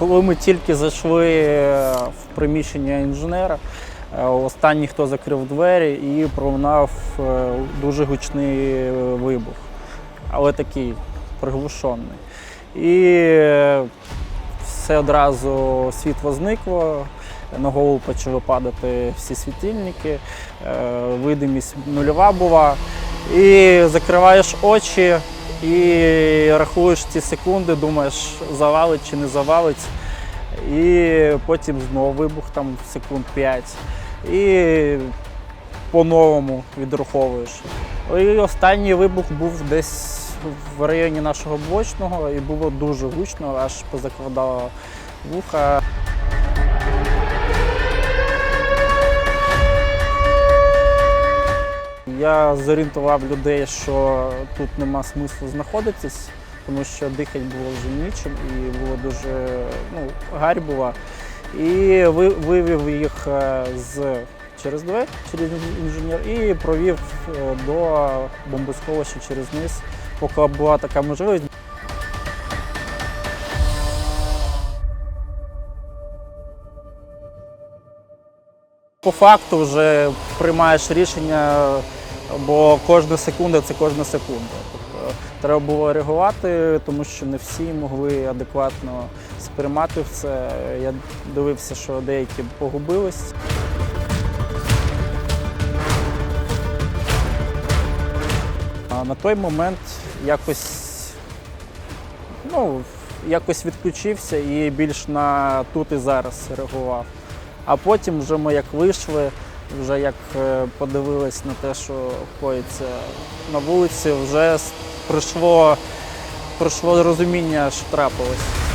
Коли ми тільки зайшли в приміщення інженера, е, останній, хто закрив двері і пролунав е, дуже гучний е, вибух, але такий приглушений. І е, все одразу світло зникло, на голову почали падати всі світильники, е, видимість нульова була. І закриваєш очі і рахуєш ці секунди, думаєш, завалить чи не завалить. І потім знову вибух там секунд 5. І по-новому відраховуєш. І останній вибух був десь в районі нашого блочного і було дуже гучно, аж позакладало вуха. Я зорієнтував людей, що тут нема смислу знаходитись, тому що дихати було вже нічим і було дуже ну, гарь була. І ви- вивів їх е, з через двері, через інженер, і провів е, до бомбосховища через низ, поки була така можливість. По факту вже приймаєш рішення, бо кожна секунда це кожна секунда. Тобто треба було реагувати, тому що не всі могли адекватно сприймати це. Я дивився, що деякі погубились. На той момент якось, ну, якось відключився і більш на тут і зараз реагував. А потім вже ми як вийшли, вже як е, подивились на те, що коїться на вулиці, вже прийшло, прийшло розуміння, що трапилось.